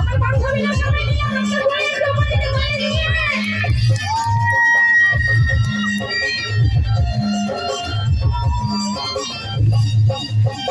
আমার বান্ধবীরা সবাই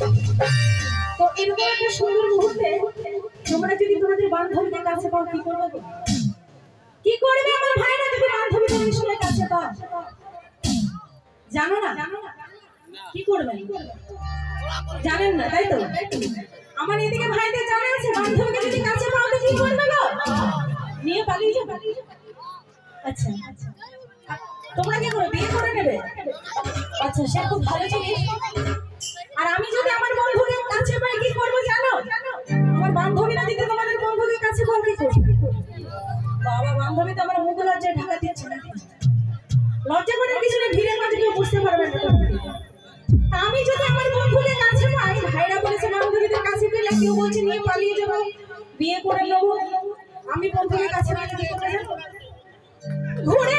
তো পাও কি করবে কি করবে আমার ভাইরা যদি বান্ধবী তোমাদের কাছে পাও? জানো না? কি করবে? জানেন না, তাই তো? আমার এদিকে ভাইদের জানা আছে, বান্ধবীকে যদি কাছে পাও, তো কি করবে গো? নিয়ে পালিয়ে যাবে আচ্ছা। আচ্ছা তোমরা কি করবে বিয়ে করে নেবে? আচ্ছা সে খুব ভালো জিনিস। পারবে না আমি যদি আমার কাছে পাই, ভাইরা বলেছে বান্ধবীদের কাছে পেলে কেউ বলছে, নিয়ে পালিয়ে যাব, বিয়ে করে নেব। আমি বন্ধুকে কাছে পেলে কি করব জানো ঘুরে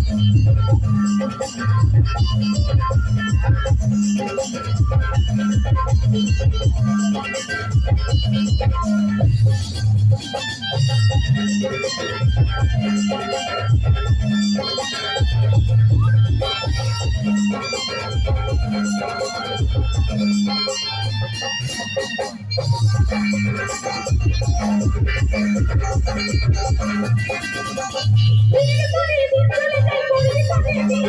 ঘুরে নাপুর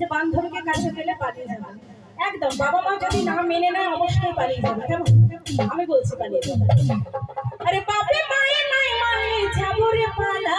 যে বান্ধবীকে কাছে পেলে পালিয়ে যাবে। একদম, বাবা মা যদি না মেনে নেয়, অবশ্যই পালিয়ে যাবে। কেমন? আমি বলছি পালিয়ে যাবে। আরে বাপে, মায়ে মায়ে মায়ে, যাব রে পালা।